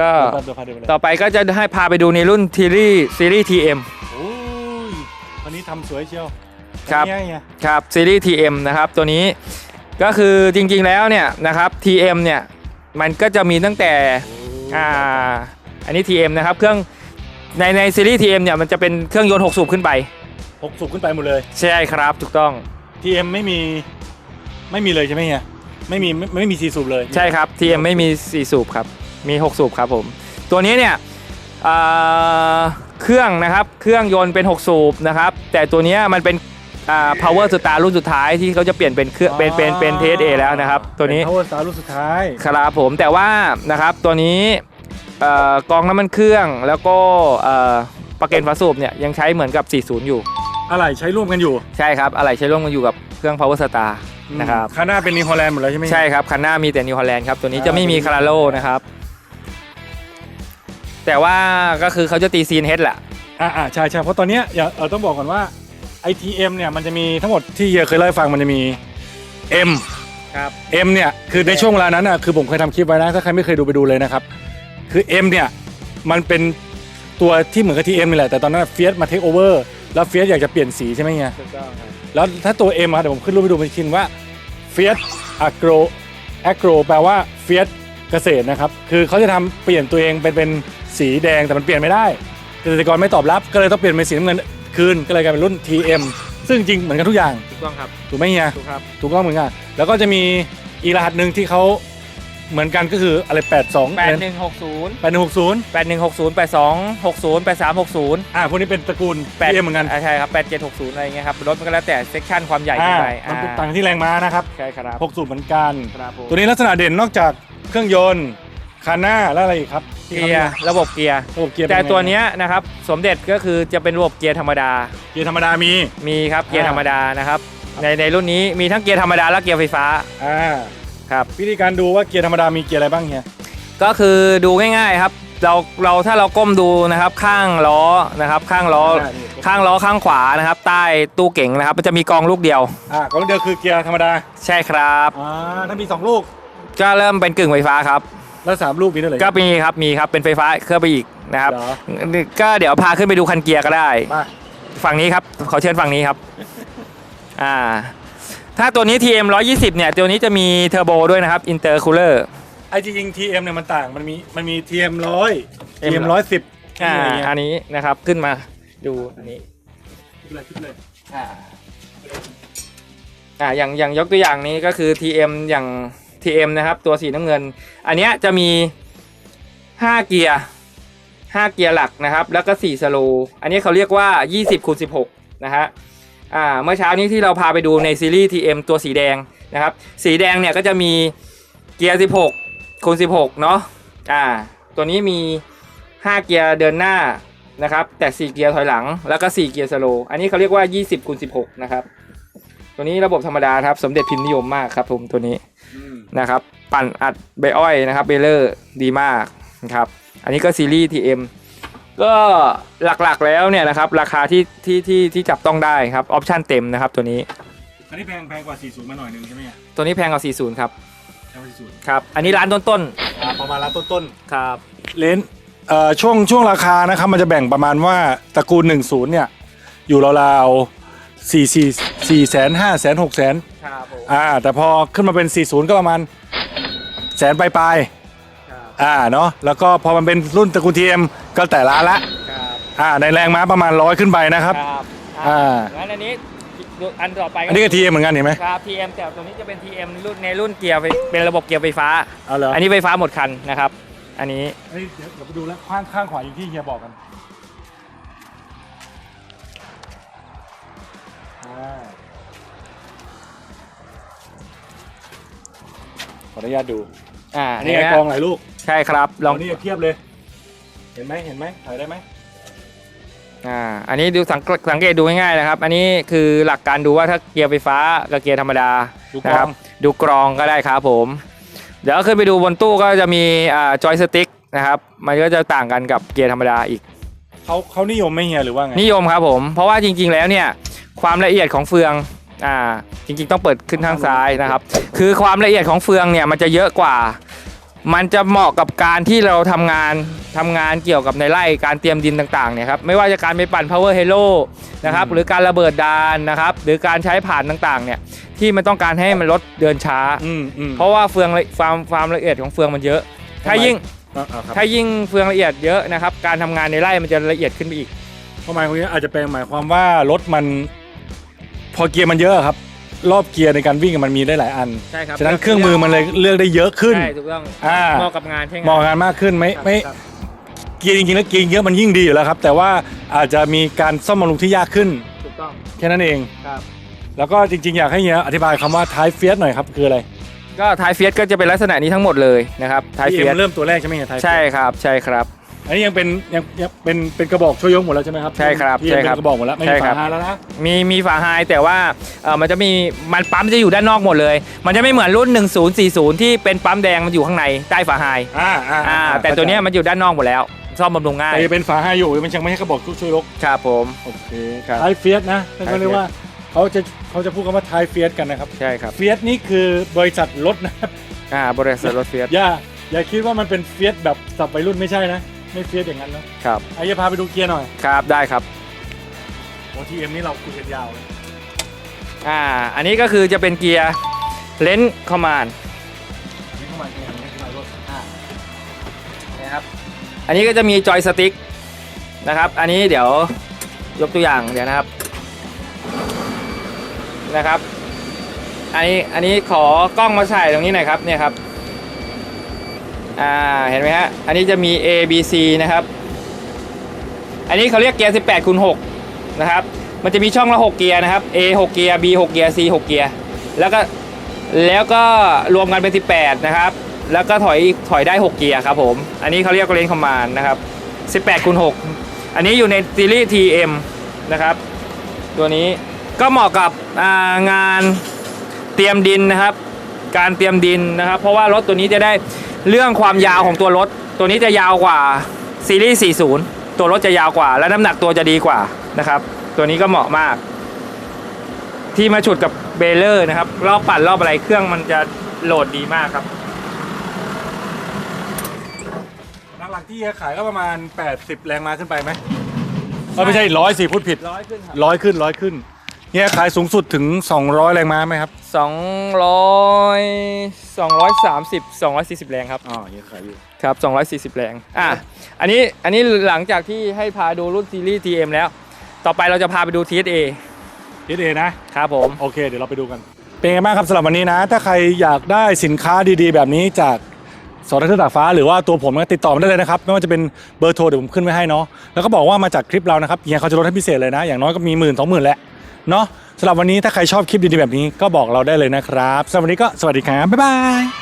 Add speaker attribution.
Speaker 1: ก็ต่อไปก็จะให้พาไปดูในรุ่นทีรีซีรีส์ TM
Speaker 2: โอ้ยวันนี้ทำสวยเชียว
Speaker 1: ครับครับซีรีส์ TM นะครับตัวนี้ก็คือจริงๆแล้วเนี่ยนะครับ TM เนี่ยมันก็จะมีตั้งแต่อ่าอันนี้ TM นะครับเครื่องในในซีรีส์ TM เนี่ยมันจะเป็นเครื่องยนต์6สูบขึ้นไป
Speaker 2: หกสูบขึ้นไปหมดเลย
Speaker 1: ใช่ครับถูกต้อง
Speaker 2: TM ไม่มีไม่มีเลยใช่ไหมเฮียไม่มีไม่ไม่มีสีสูบเลย
Speaker 1: ใช่ครับ TM ไม่มี4สูบครับ มี 6 สูบครับผม ตัวนี้เนี่ยอ่าเครื่องนะครับ เครื่องยนต์เป็น 6 สูบนะครับ แต่ตัวเนี้ยมันเป็นอ่า power star รุ่นสุดท้ายที่เขาจะเปลี่ยนเป็นเครื่องเป็นเป็นเป็น TSA แล้วนะครับ ตัวนี้
Speaker 2: เป็น Power Star รุ่นสุดท้าย
Speaker 1: ครับผมแต่ว่านะครับตัวนี้เอ่อกองน้ำมันเครื่องแล้วก็เอ่อปลั๊กเกนฝาสูบเนี่ยยังใช้เหมือนกับ 40 อยู่
Speaker 2: อะไรใช้ร่วมกันอยู่
Speaker 1: ใช่ครับ อะไรใช้ร่วมกันอยู่กับเครื่อง power star นะครับ
Speaker 2: ข้างหน้าเป็นนิวฮอลแลนด์หมดแล้วใช่ไหม
Speaker 1: ใช่ครับ คันหน้ามีแต่นิวฮอลแลนด์ครับ ตัวนี้
Speaker 2: อ่า
Speaker 1: จะไม่มีคาราโลนะครับ แต่ว่าก็คือเขาจะตีซีนเฮดแหละ
Speaker 2: อ่าอ่าใช่ใช่เพราะตอนเนี้ยอย่าเออต้องบอกก่อนว่า ITM เนี่ยมันจะมีทั้งหมดที่เฮียเคยเล่าให้ฟังมันจะมี M
Speaker 1: ครับ
Speaker 2: M เนี่ยคือในช่วงเวลานั้นอะคือผมเคยทำคลิปไว้นะถ้าใครไม่เคยดูไปดูเลยนะครับ คือ M เนี่ยมันเป็นตัวที่เหมือนกับ TM นี่แหละแต่ตอนนั้นเฟียสมาเทคโอเวอร์แล้วเฟียสอยากจะเปลี่ยนสีใช่ไหมเฮีย
Speaker 1: ถูกต้องครับ
Speaker 2: แล้วถ้าตัว M อะเดี๋ยวผมขึ้นรูปไปดูมันคินว่าเฟียสอะโกรแอโกรแปลว่าเฟียส เกษตรนะครับ คือเขาจะทำเปลี่ยนตัวเองเป็นเป็นสีแดงแต่มันเปลี่ยนไม่ได้ เกษตรกรไม่ตอบรับ ก็เลยต้องเปลี่ยนเป็นสีน้ำเงินคืนก็เลยกลายเป็นรุ่น TM ซึ่งจริงเหมือนกันทุกอย่าง
Speaker 1: ถูกต้องครับ
Speaker 2: ถูกไหมเฮีย
Speaker 1: ถูกครับ
Speaker 2: ถูกต้องเหมือนกันแล้วก็จะมีอีกรหัสหนึ่งที่เขาเหมือนกันก็คืออะไร 82
Speaker 1: 8160
Speaker 2: 8160
Speaker 1: 8160 8260 8360
Speaker 2: อ่าพวกนี้เป็นตระกูล TM เหมือนกัน
Speaker 1: อ่าใช่ครับ 8760 อะไรเงี้ยครับรถมันก็แล้วแต่เซกชันความใหญ่ขึ้
Speaker 2: อ่าน
Speaker 1: ไป
Speaker 2: มันเป็น
Speaker 1: อ่า
Speaker 2: ต่างที่แรงม้านะครับ
Speaker 1: ใช่ครับ
Speaker 2: 6สูบเหมือนกัน
Speaker 1: ครับผม
Speaker 2: ตัวนี้ลักษณะเด่นนอกจาก เครื่องยนต์คันหน้าแล้วอะไรอีกครับที่
Speaker 1: เกียร์ระบบเกียร์
Speaker 2: ระบบเกียร์
Speaker 1: แต่
Speaker 2: เป็ไง
Speaker 1: ตัวเนี้ยนะครับสมเด็จก็คือจะเป็นระบบเกียร์ธรรมดา
Speaker 2: เกียร์ธรรมดามี
Speaker 1: มีครับเกียร์
Speaker 2: อ่า
Speaker 1: ธรรมดานะครับ ในในรุ่นนี้มีทั้งเกียร์ธรรมดาและเกียร์ไฟฟ้า
Speaker 2: อ่า
Speaker 1: ครับ
Speaker 2: วิธีการดูว่าเกียร์ธรรมดามีเกียร์อะไรบ้างเฮีย
Speaker 1: ก็คือดูง่ายๆครับ เราเราถ้าเราก้มดูนะครับข้างล้อนะครับ ข้างล้อข้างล้อข้างขวานะครับ ใต้ตู้เก่งนะครับ มันจะมีกองลูกเดียว
Speaker 2: อ่ากองเดียวคือเกียร์ธรรมดา
Speaker 1: ใช่ครับ
Speaker 2: อ่าถ้ามีสองลูก
Speaker 1: ก็เริ่มเป็นกึ่งไฟฟ้าครับ
Speaker 2: แล้วสามลูกมีเท่าไหร่
Speaker 1: ก็มีครับมีครับเป็นไฟฟ้าเคลื่อนไปอีกนะครับ
Speaker 2: เหรอ
Speaker 1: ก็เดี๋ยวพาขึ้นไปดูคันเกียร์ก็ได้
Speaker 2: มา
Speaker 1: ฝั่งนี้ครับขอเชิญฝั่งนี้ครับ อ่า ถ้าตัวนี้ TM 120 เนี่ย ตัวนี้จะมีเทอร์โบด้วยนะครับอินเตอร์คูลเลอร์
Speaker 2: ไอจริงๆ TM เนี่ยมันต่าง มันมี มันมี TM ร้อย
Speaker 1: M
Speaker 2: TM ร้อยสิบ
Speaker 1: อ่า
Speaker 2: อะไรเงี้ย
Speaker 1: อันนี้นะครับขึ้นมาดูอันนี้
Speaker 2: คิดเลยคิดเลย
Speaker 1: อ่าอ่าอย่างอย่างยกตัวอย่างนี้ก็คือ TM อย่าง TM นะครับ ตัวสีน้ำเงิน อันนี้จะมี 5 เกียร์ 5 เกียร์หลักนะครับ แล้วก็ 4 สโลว์อันนี้เขาเรียกว่า 20คูณ16 นะฮะอ่าเมื่อเช้านี้ที่เราพาไปดูในซีรีส์ TM ตัวสีแดงนะครับ สีแดงเนี่ยก็จะมีเกียร์ 16คูณ16 เนาะอ่าตัวนี้มี 5 เกียร์เดินหน้านะครับแต่ 4 เกียร์ถอยหลัง แล้วก็ 4 เกียร์สโลว์อันนี้เขาเรียกว่า 20คูณ16 นะครับ ตัวนี้ระบบธรรมดาครับ สมเด็จพิมพ์นิยมมากครับผมตัวนี้ นะครับ ปั่นอัดใบอ้อยนะครับเบลเลอร์ดีมากนะครับ อันนี้ก็ซีรีส์ TM ก็หลักๆแล้วเนี่ยนะครับ ราคาที่ที่ที่ที่จับต้องได้ครับออปชั่นเต็มนะครับตัวนี้
Speaker 2: อันนี้แพงแพงกว่า 40 มาหน่อยนึงใช่ไหมเนี่ย
Speaker 1: ตัวนี้แพงกว่า 40 ครับ
Speaker 2: แพงกว่า40
Speaker 1: ครับ อันนี้ร้านต้น
Speaker 2: อ่าประมาณร้านต้น
Speaker 1: ๆครับ
Speaker 2: ๆเลนส์เอ่อช่วงช่วงราคานะครับมันจะแบ่งประมาณว่าตระกูล 10 เนี่ย อยู่ราวๆ4 4 4แสน5แสน6แสน
Speaker 1: ครับผม
Speaker 2: อ่าแต่พอขึ้นมาเป็น 40 ก็ประมาณแสนปลาย
Speaker 1: ครับ
Speaker 2: ๆอ่าเนาะแล้วก็พอมันเป็นรุ่นตระกูล TM ก็แต่ละละ
Speaker 1: ครับ
Speaker 2: อ่าในแรงม้าประมาณร้อยขึ้นไปนะครับ
Speaker 1: ครับ
Speaker 2: อ่า
Speaker 1: งั้นอันนี้อันต่อไป
Speaker 2: อันนี้ก็ TM เหมือนกันเห็นไหม
Speaker 1: ครับ TM แต่ตัวนี้จะเป็น TM รุ่นในรุ่นเกียร์ไฟเป็นระบบเกียร์ไฟฟ้า
Speaker 2: เอาเหรอ
Speaker 1: อันนี้ไฟฟ้าหมดคันนะครับ อันนี้
Speaker 2: เฮ้ยเดี๋ยวเดี๋ยวไปดูแล้วข้างข้างขวาอย่างที่เฮียบอกกันอ่า ขออนุญาตดู
Speaker 1: อ่า
Speaker 2: อันนี้
Speaker 1: เย
Speaker 2: ไอ้กองหลายลูก
Speaker 1: ใช่ครับล
Speaker 2: ล
Speaker 1: อ
Speaker 2: องงนี่เทียบเลย เห็นไหมเห็นไหมถ่ายได้ไหม
Speaker 1: อ่าอันนี้ดูสังเกตสังเกตดูง่ายๆนะครับ อันนี้คือหลักการดูว่าถ้าเกียร์ไฟฟ้ากับเกียร์ธรรมดา
Speaker 2: ดูก
Speaker 1: นะ
Speaker 2: ล้
Speaker 1: ค
Speaker 2: อ
Speaker 1: รับ
Speaker 2: ง
Speaker 1: ดูกรองก็ได้ครับผม เดี๋ยวขึ้นไปดูบนตู้ก็จะมีอ่าจอยสติ๊กนะครับ มันก็จะต่างกันกับเกียร์ธรรมดาอีก
Speaker 2: เขาเขานิยมไหม่เฮียหรือว่าไง
Speaker 1: นิยมครับผม เพราะว่าจริงๆแล้วเนี่ย ความละเอียดของเฟือง อ่าจริงๆต้องเปิดขึ้นข้างซ้ายนะครับ คือความละเอียดของเฟืองเนี่ยมันจะเยอะกว่า มันจะเหมาะกับการที่เราทำงานทำงานเกี่ยวกับในไร่การเตรียมดินต่างๆเนี่ยครับไม่ว่าจะการไปปั่น power halo นะครับ
Speaker 2: อืม
Speaker 1: หรือการระเบิดดานนะครับหรือการใช้ผ่านต่างๆเนี่ยที่มันต้องการให้มันลดเดินช้า
Speaker 2: อืมอืม
Speaker 1: เพราะว่าเฟืองละความความละเอียดของเฟืองมันเยอะ ถ้ายิ่ง
Speaker 2: อ่าอ่าครับ
Speaker 1: ถ้ายิ่งเฟืองละเอียดเยอะนะครับการทำงานในไร่มันจะละเอียดขึ้นไปอีก
Speaker 2: ความหมายของนี้อาจจะเป็นหมายความว่ารถมัน พอเกียร์มันเยอะครับ รอบเกียร์ในการวิ่งมันมีได้หลายอัน
Speaker 1: ใช่ครับ
Speaker 2: ฉะนั้นเครื่องมือมันเลยเลือกได้เยอะขึ้น
Speaker 1: ใช่ถูกต้อง
Speaker 2: อ่า
Speaker 1: เหมาะกับงานใช่ไหม
Speaker 2: เหมาะกับงานมากขึ้นไม่ไม่
Speaker 1: ครับ
Speaker 2: เกียร์จริงๆแล้วเกียร์เยอะมันยิ่งดีอยู่แล้วครับ แต่ว่าอาจจะมีการซ่อมบำรุงที่ยากขึ้น
Speaker 1: ถูกต้อง
Speaker 2: แค่นั้นเอง
Speaker 1: ครับ
Speaker 2: แล้วก็จริงๆ อยากให้เฮียอธิบายคำว่าท้ายเฟียสหน่อยครับ คืออะไร
Speaker 1: ก็ท้ายเฟียสก็จะเป็นลักษณะนี้ทั้งหมดเลยนะครับท้าย
Speaker 2: ที่
Speaker 1: เฟียส
Speaker 2: เริ่มตัวแรกใช่ไหมเฮียท้าย
Speaker 1: ใช่ครับใช่ครับ
Speaker 2: อั นนี้ยังเป็นยังยังเป็นเป็นกระบอกช่วยยกหมดแล้วใช่ไหมครับ
Speaker 1: ใช่ครับ
Speaker 2: ที่
Speaker 1: ใช่
Speaker 2: เป็น
Speaker 1: ครับ
Speaker 2: กระบอกหมดแล้วไม่
Speaker 1: ใช่
Speaker 2: มี
Speaker 1: ครั
Speaker 2: ฝา
Speaker 1: บ
Speaker 2: หาแล้วนะ
Speaker 1: มีมีฝาไฮแต่ว่าเออมันจะมีมันปั๊มจะอยู่ด้านนอกหมดเลย มันจะไม่เหมือนรุ่น 1040 ที่เป็นปั๊มแดงมันอยู่ข้างในใต้ฝาไฮ
Speaker 2: อ่าอ่า
Speaker 1: อ่าแต่ตัวเนี้ยมันอยู่ด้านนอกหมดแล้ว ซ่อมบำรุงง่าย
Speaker 2: แต่ยังเป็นฝาห้าอยู่มันยังไม่ใช่กระบอกช่วยยก
Speaker 1: ครับผม
Speaker 2: โอเค
Speaker 1: ครับ
Speaker 2: ท้ายเฟียสนะท่านก็
Speaker 1: ท้าย
Speaker 2: เรียกว่าเขาจะเขาจะพูดคำว่าท้ายเฟียสกันนะครับ
Speaker 1: ใช่ครับ
Speaker 2: เฟียสนี่คือบริษัทรถนะครับ
Speaker 1: อ่าบริษัทรถเฟียส
Speaker 2: อย่าอย่าคิดว่ามันเป็นเฟียสแบบสับวัยรุ่นไม่ใช่นะ ไม่เฟียสอย่างนั้นนะครับ ไอ้จะพาไปดูเกียร์หน่อย
Speaker 1: ครับ ได้ครับ
Speaker 2: โอทีเอ็มนี่เราคุยกันยาวเลย
Speaker 1: อ่า อันนี้ก็คือจะเป็นเกียร์เลนส์คอมมานด์
Speaker 2: นี่เข้ามาเกียร์นี่เข้ามารถ
Speaker 1: นะครับอันนี้ก็จะมีจอยสติ๊กนะครับ อันนี้เดี๋ยวยกตัวอย่างเดี๋ยวนะครับ นะครับ อันนี้ อันนี้ขอกล้องมาใส่ตรงนี้หน่อยครับ เนี่ยครับ อ่าเห็นไหมฮะ อันนี้จะมี A B C นะครับ อันนี้เขาเรียกเกียร์ 18คูณ6นะครับ มันจะมีช่องละ 6 เกียร์นะครับ A 6 เกียร์ B 6 เกียร์ C 6 เกียร์ แล้วก็แล้วก็รวมกันเป็น 18 นะครับ แล้วก็ถอยถอยได้ 6 เกียร์ครับผม อันนี้เขาเรียกเลนคอมมานด์นะครับ 18คูณ6อันนี้อยู่ในซีรีส์ TM นะครับ ตัวนี้ก็เหมาะกับางานเตรียมดินนะครับ การเตรียมดินนะครับ เพราะว่ารถตัวนี้จะได้ เรื่องความยาวของตัวรถ ตัวนี้จะยาวกว่าซีรีส์ 40 ตัวรถจะยาวกว่า และน้ำหนักตัวจะดีกว่านะครับ ตัวนี้ก็เหมาะมาก ที่มาฉุดกับเบลเลอร์นะครับ รอบปั่นรอบอะไรเครื่องมันจะโหลดดีมากครับ
Speaker 2: หลักๆที่เฮียขายก็ประมาณ 80 แรงม้าขึ้นไปไหมเออไม่ใช่ร้อยสี่พูดผิด
Speaker 1: ร้อยขึ้นครับ
Speaker 2: ร้อยขึ้นร้อยขึ้น เฮียขายสูงสุดถึง 200 แรงม้าไหมครับ
Speaker 1: สองร้อยสองร้อยสามสิบสองร้อยสี่สิบแรงครับ
Speaker 2: อ๋อเฮียขายอยู่
Speaker 1: ครับสองร้อยสี่สิบแรง อะ อันนี้ อันนี้หลังจากที่ให้พาดูรุ่นซีรีส์ TM แล้ว ต่อไปเราจะพาไปดู TSA
Speaker 2: เอนะ
Speaker 1: ครับผม
Speaker 2: โอเค เดี๋ยวเราไปดูกัน เป็นไงบ้างครับสำหรับวันนี้นะ ถ้าใครอยากได้สินค้าดีๆ แบบนี้จากสอทัศน์ตากฟ้าหรือว่าตัวผมก็ติดต่อมาได้เลยนะครับ ไม่ว่าจะเป็นเบอร์โทรเดี๋ยวผมขึ้นไว้ให้เนาะ แล้วก็บอกว่ามาจากคลิปเรานะครับเฮียเขาจะลดให้พิเศษเลยนะ อย่างน้อยก็มีหมื่นสองหมื่นแหละ เนาะสำหรับวันนี้ถ้าใครชอบคลิปดีๆแบบนี้ก็บอกเราได้เลยนะครับสำหรับวันนี้ก็สวัสดีครับบ๊ายบาย